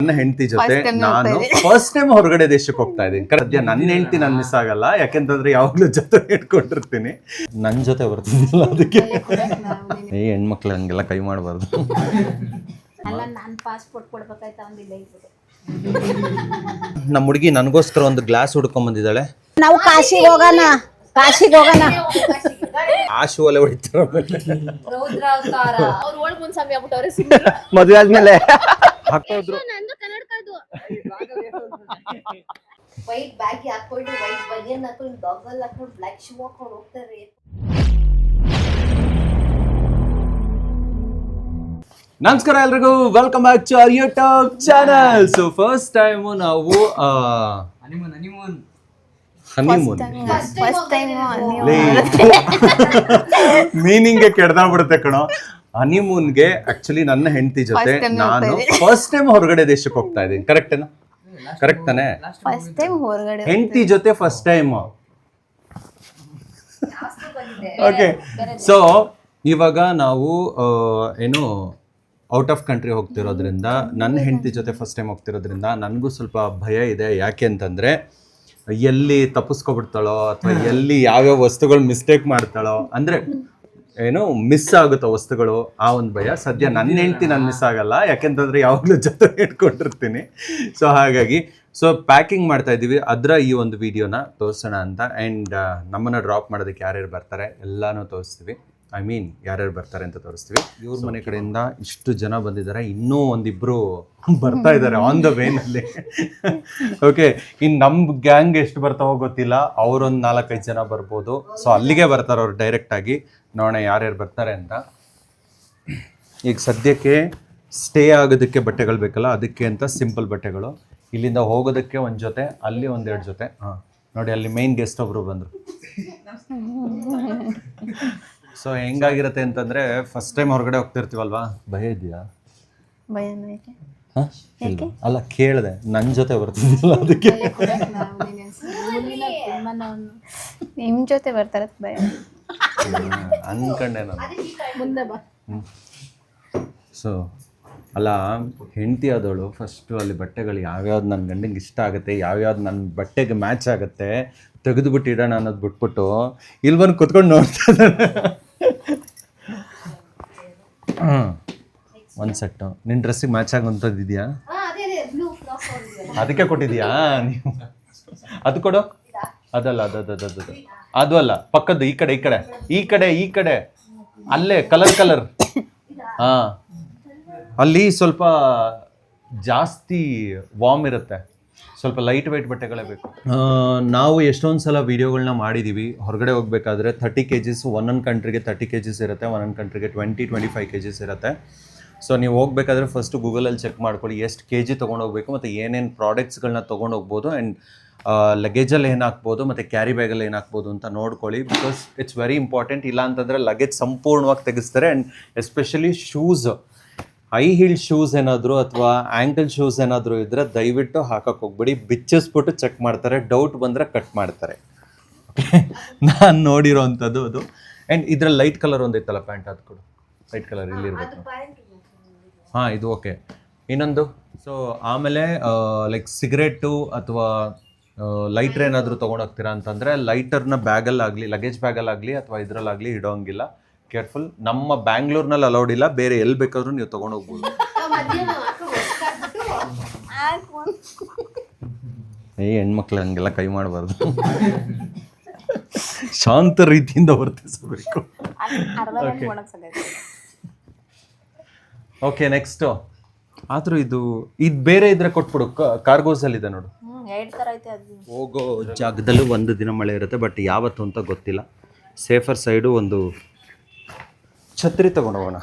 ನನ್ನ ಹೆಂಡತಿ ಜೊತೆ ನಾನು ಫಸ್ಟ್ ಟೈಮ್ ಹೊರಗಡೆ ದೇಶಕ್ಕೆ ಹೋಗ್ತಾ ಇದ್ದೀನಿ. ಸದ್ಯ ನನ್ನ ಹೆಂಡತಿ ನನ್ನ ಮಿಸ್ ಆಗಲ್ಲ. ಯಾಕೆಂತಂದ್ರೆ ಯಾವಾಗ್ಲೂ ಜೊತೆ ಇಟ್ಕೊಂಡಿರ್ತೀನಿ. ನನ್ನ ಜೊತೆ ಬರ್ತೀನಿ ಅದಕ್ಕೆ. ಏ ಹೆಣ್ಮಕ್ಳು ಹಂಗೆಲ್ಲ ಕೈ ಮಾಡಬಾರ್ದು. ಅಲ್ಲ ನಾನು ಪಾಸ್ಪೋರ್ಟ್ ಕೊಡ್ಬೇಕಾಯ್ತು ಅವನಿಲ್ಲ ಇದ್ಬಿಟ್ಟು. ನಮ್ಮ ಹುಡುಗಿ ನನಗೋಸ್ಕರ ಒಂದು ಗ್ಲಾಸ್ ಹುಡ್ಕೊಂಡ್ ಬಂದಿದ್ದಾಳೆ. ನಾವು ಕಾಶಿಗೆ ಹೋಗೋಣ. ಕಾಶಿಗೆ ಹೋಗೋಣ. ಆ ಒಲೆ ಅಲ್ಲೇ ಹೊಡಿತಾರ ಮದುವೆ ಆದ್ಮೇಲೆ. ಹಾಕೋದ್ರು ವೈಟ್ ಬ್ಯಾಗ್ ಹಾಕೊಂಡು ವೈಟ್ ಬನಿಯನ್ ಹಾಕೊಂಡು ಡಾಗಲ್ ಹಾಕೊಂಡು ಬ್ಲ್ಯಾಕ್ ಶೂ ಹಾಕೊಂಡು ಹೋಗ್ತಾರೆ. ನಮಸ್ಕಾರ ಎಲ್ರಿಗೂ. Welcome back to our YouTube channel so first time ನಾವು ಹನಿಮೂನ್ ಹನಿಮೂನ್ ಹನಿಮೂನ್ ಮೀನಿಂಗ್ ಕೆಡ್ದಾಗ್ಬಿಡುತ್ತೆ ಕಣೋ. ಹನಿಮೂನ್ಗೆ ಆಕ್ಚುಲಿ ನನ್ನ ಹೆಂಡತಿ ಜೊತೆ First time ನಾನು ಫಸ್ಟ್ ಟೈಮ್ ಹೊರಗಡೆ ದೇಶಕ್ಕೆ ಹೋಗ್ತಾ ಇದ್ದೀನಿ. ಕರೆಕ್ಟೇನಾ ಕರೆಕ್ಟ್ ತಾನೆ? ಫಸ್ಟ್ ಟೈಮ್ ಹೊರಗಡೆ ಹೆಂಡತಿ ಜೊತೆ ಫಸ್ಟ್ ಟೈಮ್ ಓಕೆ ಸೊ ಇವಾಗ ನಾವು ಆ, ಏನು ಔಟ್ ಆಫ್ ಕಂಟ್ರಿ ಹೋಗ್ತಿರೋದ್ರಿಂದ ನನ್ನ ಹೆಂಡತಿ ಜೊತೆ ಫಸ್ಟ್ ಟೈಮ್ ಹೋಗ್ತಿರೋದ್ರಿಂದ ನನಗೂ ಸ್ವಲ್ಪ ಭಯ ಇದೆ. ಯಾಕೆ ಅಂತಂದರೆ ಎಲ್ಲಿ ತಪ್ಪಿಸ್ಕೊಬಿಡ್ತಾಳೋ ಅಥವಾ ಎಲ್ಲಿ ಯಾವ್ಯಾವ ವಸ್ತುಗಳು ಮಿಸ್ಟೇಕ್ ಮಾಡ್ತಾಳೋ ಅಂದರೆ ಏನು ಮಿಸ್ ಆಗುತ್ತೋ ವಸ್ತುಗಳು, ಆ ಒಂದು ಭಯ. ಸದ್ಯ ನನ್ನ ಹೆಂಡತಿ ನಾನು ಮಿಸ್ ಆಗಲ್ಲ, ಯಾಕೆಂತಂದ್ರೆ ಯಾವಾಗಲೂ ಜೊತೆ ಇಟ್ಕೊಂಡಿರ್ತೀನಿ. ಸೊ ಹಾಗಾಗಿ ಸೊ ಪ್ಯಾಕಿಂಗ್ ಮಾಡ್ತಾ ಇದ್ದೀವಿ. ಅದರ ಈ ಒಂದು ವಿಡಿಯೋನ ತೋರಿಸೋಣ ಅಂತ. ಆ್ಯಂಡ್ ನಮ್ಮನ್ನು ಡ್ರಾಪ್ ಮಾಡೋದಕ್ಕೆ ಯಾರ್ಯಾರು ಬರ್ತಾರೆ, ಎಲ್ಲಾನು ತೋರಿಸ್ತೀವಿ. ಐ ಮೀನ್ ಯಾರ್ಯಾರು ಬರ್ತಾರೆ ಅಂತ ತೋರಿಸ್ತೀವಿ. ಇವ್ರ ಮನೆ ಕಡೆಯಿಂದ ಇಷ್ಟು ಜನ ಬಂದಿದ್ದಾರೆ. ಇನ್ನೂ ಒಂದಿಬ್ರು ಬರ್ತಾ ಇದ್ದಾರೆ ಆನ್ ದ ವೇನಲ್ಲಿ ಓಕೆ ಇನ್ನು ನಮ್ಮ ಗ್ಯಾಂಗ್ ಎಷ್ಟು ಬರ್ತಾವೋ ಗೊತ್ತಿಲ್ಲ. ಅವರೊಂದು ನಾಲ್ಕೈದು ಜನ ಬರ್ಬೋದು. ಸೊ ಅಲ್ಲಿಗೆ ಬರ್ತಾರೆ ಅವ್ರು ಡೈರೆಕ್ಟಾಗಿ ನೋಡೋಣ ಯಾರ್ಯಾರು ಬರ್ತಾರೆ ಅಂತ. ಈಗ ಸದ್ಯಕ್ಕೆ ಸ್ಟೇ ಆಗೋದಕ್ಕೆ ಬಟ್ಟೆಗಳು ಬೇಕಲ್ಲ? ಅದಕ್ಕೆ ಅಂತ ಸಿಂಪಲ್ ಬಟ್ಟೆಗಳು. ಇಲ್ಲಿಂದ ಹೋಗೋದಕ್ಕೆ ಒಂದು ಜೊತೆ ಅಲ್ಲಿ ಒಂದೆರಡು ಜೊತೆ. ಹಾಂ. ನೋಡಿ ಅಲ್ಲಿ ಮೈನ್ ಗೆಸ್ಟ್ ಒಬ್ರು ಬಂದರು. ಸೊ ಹೆಂಗಾಗಿರುತ್ತೆ ಅಂತಂದ್ರೆ ಫಸ್ಟ್ ಟೈಮ್ ಹೊರಗಡೆ ಹೋಗ್ತಿರ್ತೀವಲ್ವಾ? ಭಯ ಇದೆಯಾ? ಭಯನ ಹಾಂ? ಅಲ್ಲ ಕೇಳಿದೆ. ನನ್ನ ಜೊತೆ ಬರ್ತಿದ್ದಿಲ್ಲ ಅದಕ್ಕೆ. ನಿಮ್ ಜೊತೆ ಬರ್ತಾರ ಭಯ. ಅನ್ಕಂಡೆ ಅನ್ಕೊಂಡೆ ನಾನು. ಮುಂದೆ ಬಾ. ಸೊ ಅಲ್ಲ ಹೆಂಡತಿ ಆದವಳು ಫಸ್ಟು ಅಲ್ಲಿ ಬಟ್ಟೆಗಳು ಯಾವ್ಯಾವ್ದು ನನ್ನ ಗಂಡಂಗೆ ಇಷ್ಟ ಆಗುತ್ತೆ ಯಾವ್ಯಾವ್ದು ನನ್ನ ಬಟ್ಟೆಗೆ ಮ್ಯಾಚ್ ಆಗುತ್ತೆ ತೆಗೆದುಬಿಟ್ಟು ಇಡೋಣ ಅನ್ನೋದು ಬಿಟ್ಬಿಟ್ಟು ಇಲ್ಲಿ ಬಂದು ಕುತ್ಕೊಂಡು ನೋಡ್ತಾ ಇದ್ದಾರೆ ಹ್ಞೂ ಒಂದು ಸೆಟ್ಟು ನಿನ್ನ ಡ್ರೆಸ್ಸಿಗೆ ಮ್ಯಾಚ್ ಆಗೋಂಥದ್ದು ಇದೆಯಾ? ಅದಕ್ಕೆ ಕೊಟ್ಟಿದ್ಯಾ ನೀವು. ಅದು ಕೊಡು. ಅದಲ್ಲ ಅದು ಅದು ಅದು ಅದು ಅದು. ಅದು ಅಲ್ಲ ಪಕ್ಕದ್ದು ಈ ಕಡೆ ಈ ಕಡೆ. ಈ ಕಡೆ ಈ ಕಡೆ. ಅಲ್ಲೇ ಕಲರ್ ಕಲರ್ ಹಾಂ. ಅಲ್ಲಿ ಸ್ವಲ್ಪ ಜಾಸ್ತಿ ವಾಮ್ ಇರುತ್ತೆ. ಸ್ವಲ್ಪ ಲೈಟ್ ವೆಯ್ಟ್ ಬಟ್ಟೆಗಳೇ ಬೇಕು. ನಾವು ಎಷ್ಟೊಂದು ಸಲ ವೀಡಿಯೋಗಳನ್ನ ಮಾಡಿದ್ದೀವಿ ಹೊರಗಡೆ ಹೋಗ್ಬೇಕಾದ್ರೆ ತರ್ಟಿ ಕೆ ಜಿಸ್ ಒಂದೊಂದು ಕಂಟ್ರಿಗೆ ತರ್ಟಿ ಕೆ ಜಿಸ್ ಇರುತ್ತೆ ಒಂದೊಂದು ಕಂಟ್ರಿಗೆ twenty twenty five K Gs ಇರುತ್ತೆ. ಸೊ ನೀವು ಹೋಗ್ಬೇಕಾದ್ರೆ ಫಸ್ಟು ಗೂಗಲಲ್ಲಿ ಚೆಕ್ ಮಾಡ್ಕೊಳ್ಳಿ, ಎಷ್ಟು ಕೆ ಜಿ ತೊಗೊಂಡೋಗ್ಬೇಕು ಮತ್ತು ಏನೇನು ಪ್ರಾಡಕ್ಟ್ಸ್ಗಳನ್ನ ತೊಗೊಂಡೋಗ್ಬೋದು ಆ್ಯಂಡ್ ಲಗೇಜಲ್ಲಿ ಏನು ಹಾಕ್ಬೋದು, ಮತ್ತು ಕ್ಯಾರಿ ಬ್ಯಾಗಲ್ಲಿ ಏನು ಹಾಕ್ಬೋದು ಅಂತ ನೋಡ್ಕೊಳ್ಳಿ ಬಿಕಾಸ್ ಇಟ್ಸ್ ವೆರಿ ಇಂಪಾರ್ಟೆಂಟ್ ಇಲ್ಲ ಅಂತಂದರೆ ಲಗೇಜ್ ಸಂಪೂರ್ಣವಾಗಿ ತೆಗೆಸ್ತಾರೆ and especially shoes high heel shoes ಏನಾದರೂ ಅಥವಾ ಆ್ಯಂಕಲ್ ಶೂಸ್ ಏನಾದರೂ ಇದ್ದರೆ ದಯವಿಟ್ಟು ಹಾಕಕ್ಕೆ ಹೋಗ್ಬಿಡಿ. ಬಿಚ್ಚಿಸ್ಬಿಟ್ಟು ಚೆಕ್ ಮಾಡ್ತಾರೆ. ಡೌಟ್ ಬಂದರೆ ಕಟ್ ಮಾಡ್ತಾರೆ. ನಾನು ನೋಡಿರೋ ಅಂಥದ್ದು ಅದು. ಆ್ಯಂಡ್ ಇದ್ರಲ್ಲಿ ಲೈಟ್ ಕಲರ್ ಒಂದಿತ್ತಲ್ಲ ಪ್ಯಾಂಟ್ ಅದು ಕೊಡು. ಲೈಟ್ ಕಲರ್ ಇಲ್ಲಿರ್ಬೇಕು ಹಾಂ ಇದು ಓಕೆ ಇನ್ನೊಂದು ಸೊ ಆಮೇಲೆ ಲೈಕ್ ಸಿಗರೇಟು ಅಥವಾ ಲೈಟ್ರ್ ಏನಾದರೂ ತೊಗೊಂಡೋಗ್ತೀರಾ ಅಂತಂದರೆ ಲೈಟರ್ನ ಬ್ಯಾಗಲ್ಲಾಗಲಿ ಲಗೇಜ್ ಬ್ಯಾಗಲ್ಲಾಗಲಿ ಅಥವಾ ಇದರಲ್ಲಾಗಲಿ ಇಡೋಂಗಿಲ್ಲ. ಕೇರ್ಫುಲ್. ನಮ್ಮ ಬ್ಯಾಂಗ್ಳೂರ್ನಲ್ಲಿ ಅಲೌಡ್ ಇಲ್ಲ. ಬೇರೆ ಎಲ್ಲಿ ಬೇಕಾದ್ರೂ ನೀವು ತೊಗೊಂಡೋಗ್ಬೋದು ಏ ಹೆಣ್ಮಕ್ಳು ಹಂಗೆಲ್ಲ ಕೈ ಮಾಡಬಾರ್ದು. ಶಾಂತ ರೀತಿಯಿಂದ ವರ್ತಿಸಬೇಕು. ಓಕೆ ನೆಕ್ಸ್ಟು ಆದರೂ ಇದು ಇದು ಬೇರೆ ಇದ್ರೆ ಕೊಟ್ಬಿಡು. ಕಾರ್ಗೋಸಲ್ಲಿ ಇದೆ ನೋಡು. ಹೋಗೋ ಜಾಗದಲ್ಲೂ ಒಂದು ದಿನ ಮಳೆ ಇರುತ್ತೆ ಬಟ್ ಯಾವತ್ತು ಅಂತ ಗೊತ್ತಿಲ್ಲ. ಸೇಫರ್ ಸೈಡು ಒಂದು ಛತ್ರಿ ತಗೊಂಡೋಗೋಣ.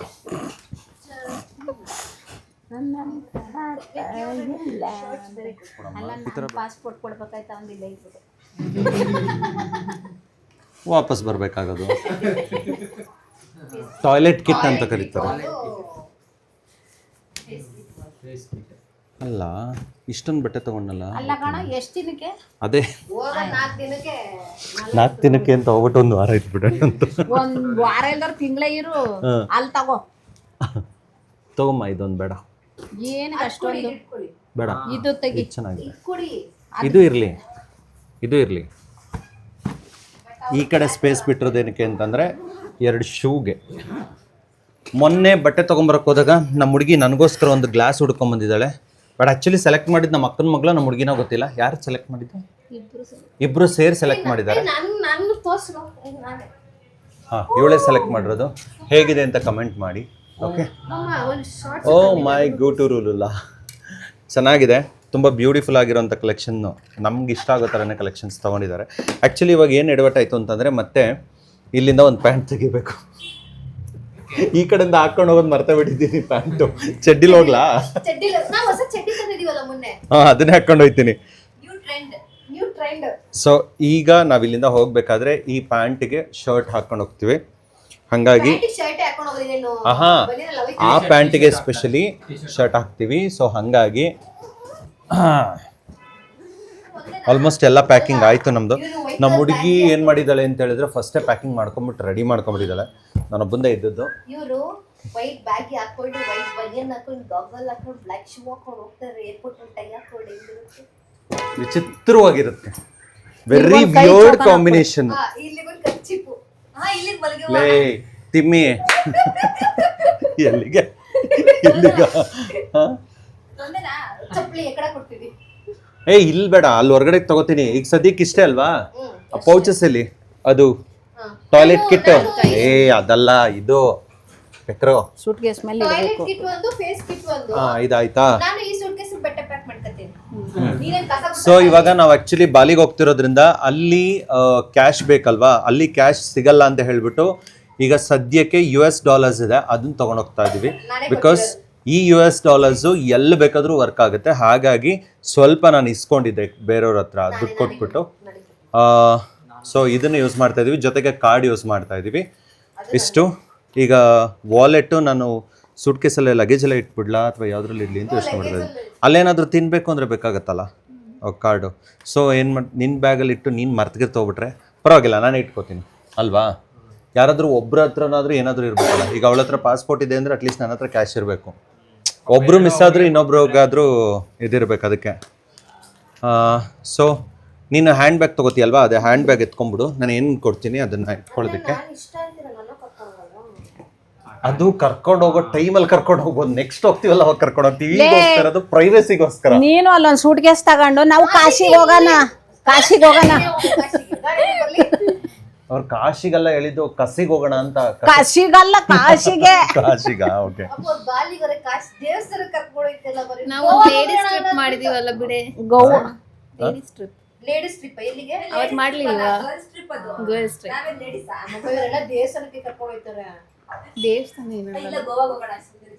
ಅಲ್ಲ ನಾನು ಪಾಸ್ಪೋರ್ಟ್ ಕೊಡ್ಬೇಕಾಯ್ತು ಅವನಿಲ್ಲ ವಾಪಸ್ ಬರಬೇಕಾಗೋದು. ಟಾಯ್ಲೆಟ್ ಕಿಟ್ ಅಂತ ಕರೀತಾರೆ. ಅಲ್ಲ. ಇಷ್ಟೊಂದು ಬಟ್ಟೆ ತಗೊಂಡಲ್ಲ ಅಲ್ಲ ಕಣ ಎಷ್ಟು ದಿನಕ್ಕೆ? ಅದೇ. ಹೋಗ ನಾಲ್ಕು ದಿನಕ್ಕೆ ನಾಲ್ಕು ದಿನಕ್ಕೆ ಅಂತ ಹೋಗ್ಬಿಟ್ಟು ಒಂದು ವಾರ ಇಟ್ಬಿಡೋಣ ಅಂತ ಒಂದ್ ವಾರ ಇಲ್ದಾರ ತಿಂಗಳೇ ಇರು. ಅಲ್ಲಿ ತಗೋ. ತಗೊಮ್ಮ ಇದೊಂದು ಬೇಡ. ಏನು ಅಷ್ಟೊಂದು? ಬೇಡ. ಇದು ತೆಗಿ. ಇದು ಚೆನ್ನಾಗಿದೆ. ಇದು ಇರಲಿ. ಇದು ಇರಲಿ. ಈ ಕಡೆ ಸ್ಪೇಸ್ ಬಿಟ್ಟಿರೋದೇನಕ್ಕೆ ಅಂತಂದರೆ ಎರಡು ಶೂಗೆ. ಮೊನ್ನೆ ಬಟ್ಟೆ ತೊಗೊಂಬರಕ್ಕೆ ಹೋದಾಗ ನಮ್ಮ ಹುಡುಗಿ ನನಗೋಸ್ಕರ ಒಂದು ಗ್ಲಾಸ್ ಹುಡ್ಕೊಂಬಂದಿದ್ದಾಳೆ. ಬಟ್ ಆ್ಯಕ್ಚುಲಿ ಸೆಲೆಕ್ಟ್ ಮಾಡಿದ್ದು ನಮ್ಮ ಅಕ್ಕನ ಮಗಳ ನಮ್ಮ ಹುಡುಗಿನ ಗೊತ್ತಿಲ್ಲ. ಯಾರು ಸೆಲೆಕ್ಟ್ ಮಾಡಿದ್ದು? ಇಬ್ರು ಸರಿ. ಇಬ್ಬರು ಸೇರಿ ಸೆಲೆಕ್ಟ್ ಮಾಡಿದ್ದಾರೆ ಹಾಂ ಇವಳೇ ಸೆಲೆಕ್ಟ್ ಮಾಡಿರೋದು. ಹೇಗಿದೆ ಅಂತ ಕಮೆಂಟ್ ಮಾಡಿ okay O my go to ರೂಲುಲ್ಲ ಚೆನ್ನಾಗಿದೆ. ತುಂಬ ಬ್ಯೂಟಿಫುಲ್ ಆಗಿರೋಂಥ ಕಲೆಕ್ಷನ್ನು ನಮ್ಗೆ ಇಷ್ಟ ಆಗೋ ಥರನೇ ಕಲೆಕ್ಷನ್ಸ್ ತೊಗೊಂಡಿದ್ದಾರೆ. ಆ್ಯಕ್ಚುಲಿ ಇವಾಗ ಏನು ಎಡವಟ್ಟಾಯಿತು ಅಂತಂದರೆ ಮತ್ತೆ ಇಲ್ಲಿಂದ ಒಂದು ಪ್ಯಾಂಟ್ ತೆಗಿಬೇಕು. ಈ ಕಡೆಯಿಂದ ಹಾಕೊಂಡು ಹೋಗೋದು ಮರ್ತ ಬಿಟ್ಟಿದ್ದೀನಿ ಪ್ಯಾಂಟು. ಚಡ್ಡಿಲ್ ಹೋಗ್ಲಾ? ಚಡ್ಡಿ ನಾವು ಹೊಸ ಚಡ್ಡಿ ತಂದಿದೀವಲ್ಲ ಮೊನ್ನೆ. ಹಾಂ ಅದನ್ನೇ ಹಾಕೊಂಡು ಹೋಗ್ತೀನಿ new trend new trend so ಈಗ ನಾವು ಇಲ್ಲಿಂದ ಹೋಗಬೇಕಾದ್ರೆ ಈ ಪ್ಯಾಂಟ್ಗೆ ಶರ್ಟ್ ಹಾಕೊಂಡು ಹೋಗ್ತೀವಿ. ಹಾಗಾಗಿ ಶರ್ಟ್ ಹಾಕೊಂಡು ಆಹಾ ಆ ಪ್ಯಾಂಟ್ಗೆ ಸ್ಪೆಷಲಿ ಶರ್ಟ್ ಹಾಕ್ತೀವಿ. ಸೊ ಹಂಗಾಗಿ ಆಲ್ಮೋಸ್ಟ್ ಎಲ್ಲ ಪ್ಯಾಕಿಂಗ್ ಆಯಿತು ನಮ್ಮದು ನಮ್ಮ ಹುಡುಗಿ ಏನು ಮಾಡಿದ್ದಾಳೆ ಅಂತ ಹೇಳಿದ್ರೆ ಫಸ್ಟೇ ಪ್ಯಾಕಿಂಗ್ ಮಾಡ್ಕೊಂಬಿಟ್ಟು ರೆಡಿ ಮಾಡ್ಕೊಂಬಿಟ್ಟಿದ್ದಾಳೆ ನಾನೊಬ್ಬಂದೇ ಇದ್ದದ್ದು. ಇವರು ವೈಟ್ ಬ್ಯಾಗ್ ಹಾಕೊಂಡು ವೈಟ್ ಬನಿಯನ್ ಹಾಕೊಂಡು ಗಾಗಲ್ ಹಾಕೊಂಡು ಬ್ಲಾಕ್ ಶೂ ಹಾಕೊಂಡು ಹೋಗ್ತಾರೆ ಏರ್ಪೋರ್ಟ್ ಟೈ ಹಾಕೊಂಡು ಹೆಂಗಿರುತ್ತೆ? ವಿಚಿತ್ರವಾಗಿರುತ್ತೆ. ವೆರಿ ವಿಯರ್ಡ್ ಕಾಂಬಿನೇಷನ್ ಇಲ್ಲಿ ಇಲ್ಲಿಗೊಂದು ಕಚ್ಚಿಪು ಹಾ ಇಲ್ಲಿ ಮಲಗಿ ಲೇ ತಿಮ್ಮಿ. ಎಲ್ಲಿಗೆ? ಎಲ್ಲಿಗ? ಹಾಂ? ಒಂದೇನಾ ಚಪ್ಪಲಿ ಎಕಡೆ ಕೊಡ್ತೀವಿ. ಏ ಇಲ್ಲ ಬೇಡ ಅಲ್ಲಿ ಹೊರಗಡೆ ತಗೋತೀನಿ. ಈಗ ಸದ್ಯಕ್ಕೆ ಇಷ್ಟೇ ಅಲ್ವಾ? ಆ ಪೌಚಸ್ ಅಲ್ಲಿ. ಅದು. ಟಾಯ್ಲೆಟ್ ಕಿಟ್ ಏ ಅದಲ್ಲ ಇದು ಪೆಕ್ರೋ ಸೂಟ್ ಕೇಸ್ ಮೇಲೆ ಟಾಯ್ಲೆಟ್ ಕಿಟ್ ಒಂದು ಫೇಸ್ ಕಿಟ್ ಒಂದು. ಹಾ ಇದಾಯ್ತಾ? ನಾನು ಈ ಸೂಟ್ ಕೇಸ್ ಬಟ್ಟೆ ಪ್ಯಾಕ್ ಮಾಡ್ಕೊತೀನಿ. ನೀನೇನ್ ಕಸ ಸೊ ಇವಾಗ ನಾವು ಆಕ್ಚುಲಿ ಬಾಲಿಗೆ ಹೋಗ್ತಿರೋದ್ರಿಂದ ಅಲ್ಲಿ ಕ್ಯಾಶ್ ಬೇಕಲ್ವಾ? ಅಲ್ಲಿ ಕ್ಯಾಶ್ ಸಿಗಲ್ಲ ಅಂತ ಹೇಳ್ಬಿಟ್ಟು ಈಗ ಸದ್ಯಕ್ಕೆ ಯು ಎಸ್ ಡಾಲರ್ಸ್ ಇದೆ. ಅದನ್ನ ತಗೊಂಡ್ ಹೋಗ್ತಾ ಇದೀವಿ. ಬಿಕಾಸ್ ಈ ಯು ಎಸ್ ಡಾಲರ್ಸು ಎಲ್ಲಿ ಬೇಕಾದ್ರೂ ವರ್ಕ್ ಆಗುತ್ತೆ. ಹಾಗಾಗಿ ಸ್ವಲ್ಪ ನಾನು ಇಸ್ಕೊಂಡಿದ್ದೆ ಬೇರೆಯವ್ರ ಹತ್ರ. ದುಡ್ಡು ಕೊಟ್ಬಿಟ್ಟು. ಸೊ ಇದನ್ನು ಯೂಸ್ ಮಾಡ್ತಾ ಇದೀವಿ. ಜೊತೆಗೆ ಕಾರ್ಡ್ ಯೂಸ್ ಮಾಡ್ತಾ ಇದೀವಿ. ಇಷ್ಟು. ಈಗ ವಾಲೆಟ್ಟು ನಾನು ಸೂಟ್ ಕೇಸಲ್ಲೇ ಲಗೇಜ್ ಎಲ್ಲ ಇಟ್ಬಿಡ್ಲಾ? ಅಥವಾ ಯಾವುದ್ರಲ್ಲಿ ಇಡ್ಲಿ ಅಂತ ಯೋಚನೆ ಮಾಡ್ತಾ ಇದ್ದೀನಿ ಅಲ್ಲೇನಾದ್ರೂ ತಿನ್ಬೇಕು ಅಂದ್ರೆ ಬೇಕಾಗತ್ತಲ್ಲ? ಕಾರ್ಡು ಸೊ ಏನು ಮಾಡಿ ನಿನ್ನ ಬ್ಯಾಗಲ್ಲಿ ಇಟ್ಟು ನೀನು ಮರ್ತಿಗೆ ತೊಗೊಬಿಟ್ರೆ ಪರವಾಗಿಲ್ಲ ನಾನು ಇಟ್ಕೋತೀನಿ. ಅಲ್ವಾ? ಯಾರಾದರೂ ಒಬ್ಬರ ಹತ್ರನಾದರೂ ಏನಾದರೂ ಇರಬೇಕಲ್ಲ. ಈಗ ಅವಳ ಹತ್ರ ಪಾಸ್ಪೋರ್ಟ್ ಇದೆ ಅಂದರೆ ಅಟ್ಲೀಸ್ಟ್ ನನ್ನ ಹತ್ರ ಕ್ಯಾಶ್ ಇರಬೇಕು. ಒಬ್ಬರು ಮಿಸ್ ಆದರೂ ಇನ್ನೊಬ್ರಿಗಾದ್ರೂ ಇದಿರಬೇಕು ಅದಕ್ಕೆ. ಸೊ ನೀನು ಹ್ಯಾಂಡ್ ಬ್ಯಾಗ್ ತೊಗೋತೀಯಲ್ವಾ? ಅದೇ ಹ್ಯಾಂಡ್ ಬ್ಯಾಗ್ ಎತ್ಕೊಂಡ್ಬಿಡು. ನಾನು ಏನು ಕೊಡ್ತೀನಿ ಅದನ್ನು ಇಟ್ಕೊಳ್ಳೋದಕ್ಕೆ ಅದು ಕರ್ಕೊಂಡು ಹೋಗೋ ಟೈಮಲ್ಲಿ ಕರ್ಕೊಂಡು ಹೋಗ್ಬೋದು. ನೆಕ್ಸ್ಟ್ ಹೋಗ್ತೀವಲ್ಲ ಅವಾಗ ಕರ್ಕೊಂಡು ಹೋಗ್ತೀವಿ. ಪ್ರೈವೇಸಿಗೋಸ್ಕರ ನೀನು ಅಲ್ಲೊಂದು ಸೂಟ್ ಕೇಸ್ ತಗೊಂಡು ನಾವು ಕಾಶಿಗೆ ಹೋಗೋಣ. ಕಾಶಿಗೆ ಹೋಗೋಣ. ಅವ್ರು ಕಾಶಿಗೆಲ್ಲ ಹೇಳಿದ್ದು ಕಸಿಗೆ ಹೋಗೋಣ ಅಂತ. ಕಾಶಿಗಲ್ಲ ಕಾಶಿಗೆ. ಕಾಶಿಗ? ಓಕೆ. ನಾವು ಲೇಡೀಸ್ ಟ್ರಿಪ್ ಮಾಡಿದೀವಲ್ಲ ಬಿಡೆ. Goa ladies trip ladies trip ಎಲ್ಲಿಗೆ? ಅವತ್ತು ಮಾಡ್ಲಿಲ್ವಾ ಗರ್ಲ್ಸ್ ಟ್ರಿಪ್ ಅದು. ಗರ್ಲ್ಸ್ ಟ್ರಿಪ್ ನಾವೇ ಲೇಡೀಸ್ ಇವರೆಲ್ಲ ದೇವಸ್ಥಾನಕ್ಕೆ ಕರ್ಕೊಂಡು ಹೋಗ್ತಾರೆ. ದೇವಸ್ಥಾನ ಏನು ಇಲ್ಲ ಗೋವಾ ಹೋಗೋಣ ಸುಂದರಿ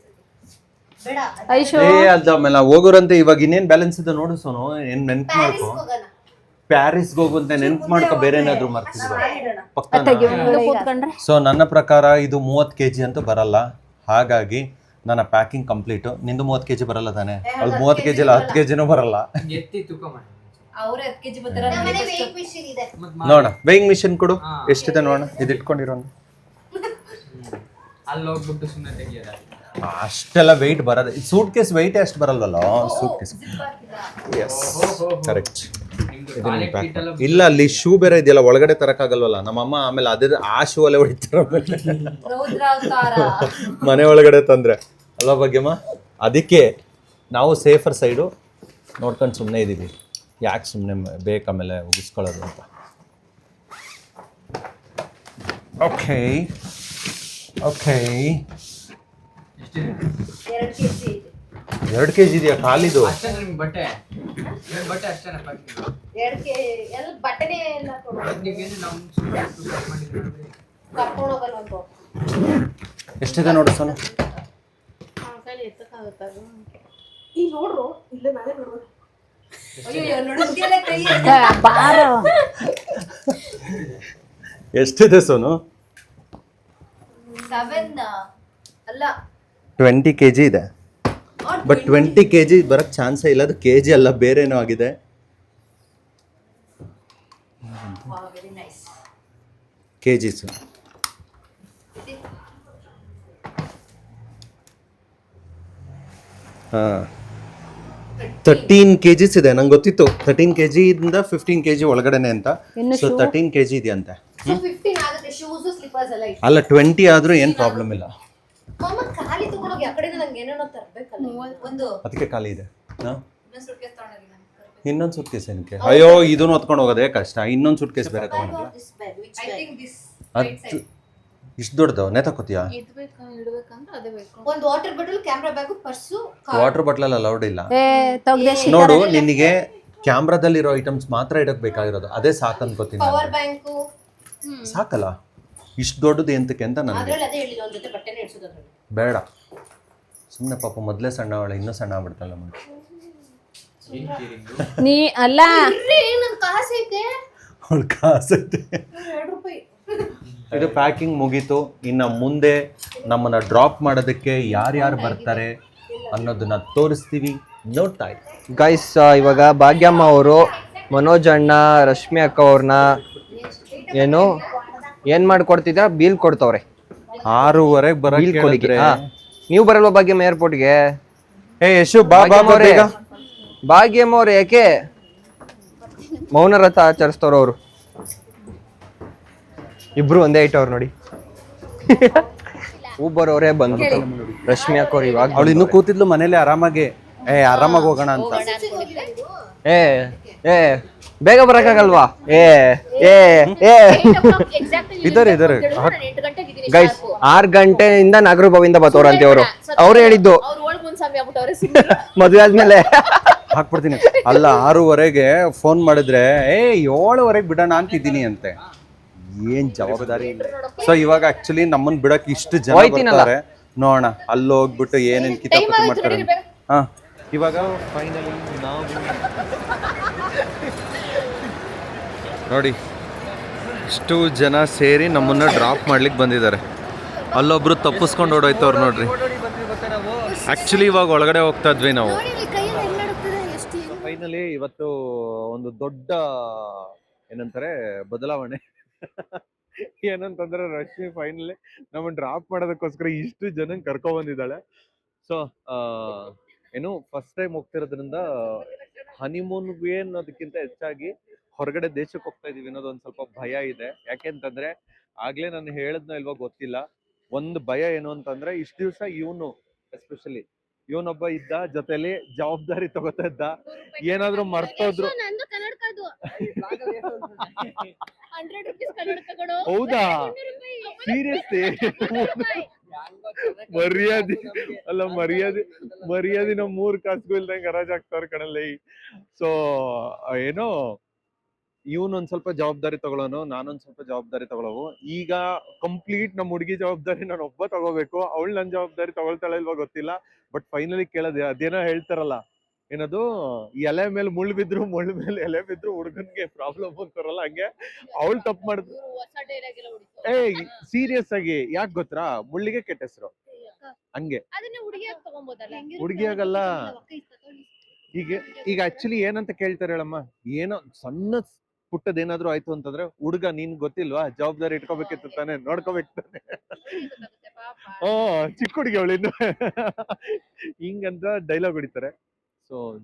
ಬೇಡ ಐಶೋ. ಏ ಅದ ಆಮೇಲೆ ಹೋಗೋರಂತೆ ಇವಾಗ ಇನ್ನೇನ್ ಬ್ಯಾಲೆನ್ಸ್ ಇದೆ ನೋಡು ಸೋನು ಏನ್ ನೆನ್ಪು ಮಾಡ್ಕೊ? ಪ್ಯಾರಿಸ್ಗೆ ಹೋಗುವಂತೆ ನೆನ್ಪು ಮಾಡ್ಕೊ ಬೇರೆ ಏನಾದ್ರು ಮರ್ತಿದ್ರು ಸೊ ನನ್ನ ಪ್ರಕಾರ ಇದು ಮೂವತ್ತು ಕೆ ಜಿ ಅಂತೂ ಬರಲ್ಲ. ಹಾಗಾಗಿ ನನ್ನ ಪ್ಯಾಕಿಂಗ್ ಕಂಪ್ಲೀಟು ನಿಂದು ಮೂವತ್ತು ಕೆ ಜಿ ಬರಲ್ಲ ತಾನೆ? ಅಲ್ಲಿ ಮೂವತ್ತು ಕೆ ಜಿ ಇಲ್ಲ ಹತ್ತು ಕೆ ಜಿನೂ ಬರಲ್ಲ. ಎತ್ತಿ ತೂಕ ಮಾಡಿ. ಅವ್ರೆ ಹತ್ತು ಕೆಜಿ ಬರ್ತಾರೆ ನಮ್ಮನೆ ಇದೆ. ನೋಡ ವೇಯಿಂಗ್ ಮಿಷಿನ್ ಕೊಡು. ಎಷ್ಟಿದೆ ನೋಡೋಣ. ಇದು ಇಟ್ಕೊಂಡಿರೋ ಅಲ್ಲಿ ಹೋಗ್ಬಿಟ್ಟು ಸುಮ್ಮನೆ ತೆಗಿಯೋದ ಅಷ್ಟೆಲ್ಲ ವೆಯ್ಟ್ ಬರೋದು. ಸೂಟ್ ಕೇಸ್ ವೆಯ್ಟ್ ಅಷ್ಟು ಬರಲ್ವಲ್ಲ? ಸೂಟ್ ಕೇಸ್ ಎಸ್ ಕರೆಕ್ಟ್ ಇಲ್ಲ ಅಲ್ಲಿ ಶೂ ಬೇರೆ ಇದೆಯಲ್ಲ ಒಳಗಡೆ ನಮ್ಮ ಅಮ್ಮ ಆಮೇಲೆ ಅದೇ ಆ ಶೂ ಅಲ್ಲೇ ಹೊಡಿತಾರ ಮನೆ ಒಳಗಡೆ ತಂದ್ರೆ. ಅಲ್ವಾ ಭಾಗ್ಯಮ್ಮ? ಅದಕ್ಕೆ ನಾವು ಸೇಫರ್ ಸೈಡು ನೋಡ್ಕೊಂಡು ಸುಮ್ಮನೆ ಇದ್ದೀವಿ. ಯಾಕೆ ಸುಮ್ಮನೆ ಬೇಕು ಆಮೇಲೆ ಉಗಿಸ್ಕೊಳ್ಳೋದು ಅಂತ. ಓಕೆ ಓಕೆ ಎರಡು ಕೆಜಿ ಇದೆ. ಎರಡು ಕೆ ಜಿ ಇದೆಯಾ? ಕಾಲಿದು? ಅಷ್ಟೇ ನಿಮ್ಗೆ ಬಟ್ಟೆ. ಬಟ್ಟೆ ಅಷ್ಟೇ ಎಷ್ಟಿದೆ ನೋಡು ಸೋನು ಈಗ ನೋಡ್ರು ಇಲ್ಲೇ ನಾನೇ ನೋಡ್ಬೋದು ಬಾರೋ. ಎಷ್ಟಿದೆ ಸೋನು? ಸೆವೆನ್ ಅಲ್ಲ. ಟ್ವೆಂಟಿ ಕೆ ಜಿ ಇದೆ. ಬಟ್ ಟ್ವೆಂಟಿ ಕೆ ಜಿ ಬರಕ್ಕೆ ಚಾನ್ಸೇ ಇಲ್ಲ ಅದು ಕೆ ಜಿ ಅಲ್ಲ ಬೇರೇನೋ ಆಗಿದೆ. ಕೆ ಜಿಸು ಹಾಂ. ತರ್ಟೀನ್ ಕೆ ಜಿಸ್ ಇದೆ ನಂಗೆ ಗೊತ್ತಿತ್ತು. ತರ್ಟೀನ್ ಕೆ ಜಿಯಿಂದ ಫಿಫ್ಟೀನ್ ಕೆ ಜಿ ಒಳಗಡೆನೆ ಅಂತ. ಸೊ ತರ್ಟೀನ್ ಕೆ ಜಿ ಇದೆಯಂತೆ. ಅಲ್ಲ ಟ್ವೆಂಟಿ ಆದರೂ ಏನು ಪ್ರಾಬ್ಲಮ್ ಇಲ್ಲ. ಅದಕ್ಕೆ ಖಾಲಿ ಇದೆ. ಇನ್ನೊಂದು ಸೂಟ್ ಕೇಸ್ ಏನಕ್ಕೆ? ಅಯ್ಯೋ ಇದನ್ನು ಹೊತ್ಕೊಂಡು ಹೋಗೋದೇ ಕಷ್ಟ. ಇನ್ನೊಂದು ಸೂಟ್ ಕೇಸ್ ಬೇರೆ ತಗೊಂಡಿಲ್ಲ ಇಷ್ಟು ದೊಡ್ಡದು ನೇ ತಗೋತೀಯಾ ಒಂದು water bottle camera bag purse water ಬಾಟ್ಲಲ್ಲಿ allowed ಇಲ್ಲ. ಏ ತೆಗ್ದೆ ನೋಡು ನಿನಗೆ ಕ್ಯಾಮ್ರಾದಲ್ಲಿರೋ ಐಟಮ್ಸ್ ಮಾತ್ರ ಇಡಕ್ ಬೇಕಾಗಿರೋದು. ಅದೇ ಸಾಕು ಅನ್ಕೋತೀನಿ ನಾನು. ಪವರ್ ಬ್ಯಾಂಕ್ ಸಾಕಲ್ಲ? ಇಷ್ಟು ದೊಡ್ಡದು ಎಂತಕ್ಕೆ ಅಂತ ನನಗೆ. ಅದರಲ್ಲಿ ಅದೇ ಹೇಳಿಲ್ಲ ಒಂದ್ ಜೊತೆ ಬಟ್ಟೆನೇ ಇಡ್ಸೋದು ಅದ್ರಲ್ಲಿ. ಬೇಡ. ಸುಮ್ಮನೆ ಪಾಪ ಮೊದಲೇ ಸಣ್ಣ ಅವಳೆ ಇನ್ನೂ ಸಣ್ಣ ಆಗ್ಬಿಡ್ತಲ್ಲ ಮಗ. ನೀ ಅಲ್ಲ. ಇರ್ರಿ, ಅವಳು ಕಾಸೈತೆ. ಎರಡು ರೂಪಾಯಿ. ಇದು ಪ್ಯಾಕಿಂಗ್ ಮುಗೀತು. ಇನ್ನು ಮುಂದೆ ನಮ್ಮನ್ನ ಡ್ರಾಪ್ ಮಾಡೋದಕ್ಕೆ ಯಾರ್ಯಾರು ಬರ್ತಾರೆ ಅನ್ನೋದನ್ನ ತೋರಿಸ್ತೀವಿ. ನೋಡ್ತಾ ಇದ್ದೀವಿ ಗೈಸ್ ಇವಾಗ ಭಾಗ್ಯಮ್ಮ ಅವರು ಮನೋಜ್ ಅಣ್ಣ ರಶ್ಮಿ ಅಕ್ಕ ಅವ್ರನ್ನ ಏನು ಏನ್ ಮಾಡ್ಕೊಡ್ತಿದ್ರ? ಬೀಲ್ ಕೊಡ್ತವ್ರೆ. ಆರೂವರೆಗೆ ಬರ ಬೀಲ್ ಕೊಡಿಗೆ. ಹಾ ನೀವು ಬರಲ್ವ ಭಾಗ್ಯಮ್ಮ ಏರ್ಪೋರ್ಟ್ಗೆ ಏ ಯಶು ಬಾ ಭಾಗ್ಯಮ್ಮ ಅವ್ರೆ ಯಾಕೆ? ಮೌನ ರಥ ಆಚರಿಸ್ತವ್ರ ಅವರು. ಇಬ್ರು ಒಂದೇ ಇಟ್ಟವ್ರು ನೋಡಿ ಊಬರ್ ಅವರೇ ಬಂದ್ರು ರಶ್ಮಿ ಅಕ್ಕ ಇವಾಗ ಅವಳು ಇನ್ನೂ ಕೂತಿದ್ಲು ಮನೇಲಿ ಆರಾಮಾಗಿ ಏ ಆರಾಮಾಗಿ ಹೋಗೋಣ ಅಂತ ಏ ಏ ಬೇಗ ಬರಕ್ಕಾಗಲ್ವಾ ಏ ಏ ಏ ಇದಾರೆ ಇದಾರೆ ಗೈಸ್ ಆರ್ ಗಂಟೆಯಿಂದ ನಾಗರೂಪವಿಂದ ಬತ್ತವ್ರಂತೆ ಅವರು ಅವ್ರು ಹೇಳಿದ್ದು ಮದುವೆ ಆದ್ಮೇಲೆ ಹಾಕ್ಬಿಡ್ತೀನಿ ಅಲ್ಲ ಆರೂವರೆಗೆ ಫೋನ್ ಮಾಡಿದ್ರೆ ಏ ಏಳುವರೆಗೆ ಬಿಡೋಣ ಅಂತಿದ್ದೀನಿ ಅಂತೆ ಏನ್ ಜವಾಬ್ದಾರಿ ಇಲ್ಲ. ಸೊ ಇವಾಗ ಆಕ್ಚುಲಿ ನಮ್ಮನ್ ಬಿಡಕ್ ಇಷ್ಟು ಜನ ಹೋಯ್ತೀನಲ್ಲ. ಬರ್ತಾರೆ. ನೋಡೋಣ ಅಲ್ಲಿ ಹೋಗ್ಬಿಟ್ಟು ಏನೇನ್ ಕಿತಾಪತಿ ಮಾಡ್ತಾರೆ. ಹಾ. ಇವಾಗ ಫೈನಲಿ ನಾವು ನೋಡಿ ಇಷ್ಟು ಜನ ಸೇರಿ ನಮ್ಮನ್ನ ಡ್ರಾಪ್ ಮಾಡ್ಲಿಕ್ಕೆ ಬಂದಿದ್ದಾರೆ. ಅಲ್ಲೊಬ್ರು ತಪ್ಪಿಸ್ಕೊಂಡು ಓಡೋಯ್ತವ್ರು ನೋಡ್ರಿ. ಆಕ್ಚುಲಿ ಇವಾಗ ಒಳಗಡೆ ಹೋಗ್ತಾ ಇದ್ವಿ ನಾವು. ಫೈನಲಿ ಇವತ್ತು ಒಂದು ದೊಡ್ಡ ಏನಂತಾರೆ ಬದಲಾವಣೆ. ಏನಂತಂದ್ರೆ ರಶ್ಮಿ ಫೈನಲಿ ನಮ್ಮನ್ನ ಡ್ರಾಪ್ ಮಾಡೋದಕ್ಕೋಸ್ಕರ ಇಷ್ಟು ಜನ ಕರ್ಕೊ ಬಂದಿದ್ದಾಳೆ. ಸೊ ಏನು ಫಸ್ಟ್ ಟೈಮ್ ಹೋಗ್ತಿರೋದ್ರಿಂದ ಹನಿಮೂನ್ಗೆ ಅನ್ನೋದಕ್ಕಿಂತ ಹೆಚ್ಚಾಗಿ ಹೊರಗಡೆ ದೇಶಕ್ಕೆ ಹೋಗ್ತಾ ಇದೀವಿ ಅನ್ನೋದು ಒಂದ್ ಸ್ವಲ್ಪ ಭಯ ಇದೆ. ಯಾಕೆಂತಂದ್ರೆ ಆಗ್ಲೇ ನಾನು ಹೇಳದ್ನೋ ಇಲ್ವೋ ಗೊತ್ತಿಲ್ಲ. ಒಂದು ಭಯ ಏನು ಅಂತಂದ್ರೆ ಇಷ್ಟು ದಿವಸ ಇವನು ಎಸ್ಪೆಷಲಿ ಇವನೊಬ್ಬ ಇದ್ದ ಜೊತೆಲಿ ಜವಾಬ್ದಾರಿ ತಗೋತಾ ಇದ್ದ. ಏನಾದ್ರೂ ಮರ್ತೋದ್ರು. ಕನ್ನಡಕದು ಹಂಡ್ರೆಡ್ ರುಪೀಸ್ ಹೌದಾ? ಸೀರಿಯಸ್ಲಿ ಮರ್ಯಾದೆ. ಅಲ್ಲ ಮರ್ಯಾದೆ ಮರ್ಯಾದೆ ನಮ್ ಮೂರ್ ಕಾಸ್ಗೂ ಇಲ್ದಂಗೆ ಹರಾಜ್ ಆಗ್ತಾರ ಕಣಲ್ಲ. ಸೊ ಏನೋ ಇವನ್ ಒಂದ್ ಸ್ವಲ್ಪ ಜವಾಬ್ದಾರಿ ತಗೊಳ್ಳೋನು ನಾನೊಂದ್ ಸ್ವಲ್ಪ ಜವಾಬ್ದಾರಿ ತಗೊಳ್ಳೋವು ಈಗ ಕಂಪ್ಲೀಟ್ ನಮ್ಮ ಹುಡುಗಿ ಜವಾಬ್ದಾರಿ ನಾನು ಒಬ್ಬ ತಗೋಬೇಕು. ಅವಳು ನನ್ ಜವಾಬ್ದಾರಿ ತಗೊಳ್ತಾಳೆ ಇಲ್ವಾ ಗೊತ್ತಿಲ್ಲ. ಬಟ್ ಫೈನಲಿ ಕೇಳೋದು ಅದೇನೋ ಹೇಳ್ತಾರಲ್ಲ ಏನದು ಎಲೆ ಮೇಲೆ ಮುಳ್ಳು ಬಿದ್ರು ಮುಳ್ಳು ಮೇಲೆ ಎಲೆ ಬಿದ್ರು ಹುಡುಗನ್ಗೆ ಪ್ರಾಬ್ಲಮ್ ಅಂತಾರಲ್ಲ ಹಂಗೆ ಅವಳು ತಪ್ಪು ಮಾಡಿದ್ರು ಏಯ್ ಸೀರಿಯಸ್ ಆಗಿ ಯಾಕೆ ಗೊತ್ತಾ? ಮುಳ್ಳಿಗೆ ಕೆಟ್ಟ ಹೆಸರು. ಹಂಗೆ. ಹುಡುಗಿಯಾಗಲ್ಲ. ಈಗ ಈಗ ಆಕ್ಚುಲಿ ಏನಂತ ಕೇಳ್ತಾರೆ ಹೇಳಮ್ಮ? ಏನೋ ಸಣ್ಣ ಪುಟ್ಟದ ಏನಾದ್ರು ಆಯ್ತು ಅಂತಂದ್ರೆ ಹುಡುಗ ನೀನ್ ಗೊತ್ತಿಲ್ವಾ? ಜವಾಬ್ದಾರಿ ಇಟ್ಕೋಬೇಕಿತ್ತು ತಾನೆ ನೋಡ್ಕೋಬೇಕು ತಾನೆ. ಓ ಚಿಕ್ಕ ಹುಡುಗಿ ಅವಳು ಇನ್ನು. ಹಿಂಗಂತ ಡೈಲಾಗ್ ಹೊಡಿತಾರೆ.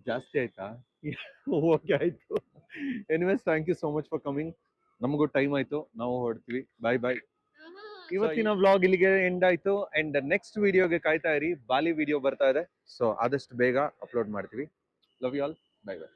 ಜಾಸ್ತಿ ಆಯ್ತಾ? ಓಕೆ ಆಯ್ತು. Anyways thank you so much for coming ನಮಗೂ ಟೈಮ್ ಆಯ್ತು. ನಾವು ಹೊರಡ್ತೀವಿ ಬಾಯ್ ಬಾಯ್ ಇವತ್ತಿನ ವ್ಲಾಗ್ ಇಲ್ಲಿಗೆ ಎಂಡ್ ಆಯ್ತು. ಅಂಡ್ ನೆಕ್ಸ್ಟ್ ವಿಡಿಯೋಗೆ ಕಾಯ್ತಾ ಇರಿ. ಬಾಲಿ ವಿಡಿಯೋ ಬರ್ತಾ ಇದೆ. ಸೊ ಆದಷ್ಟು ಬೇಗ ಅಪ್ಲೋಡ್ ಮಾಡ್ತೀವಿ. Love you all bye bye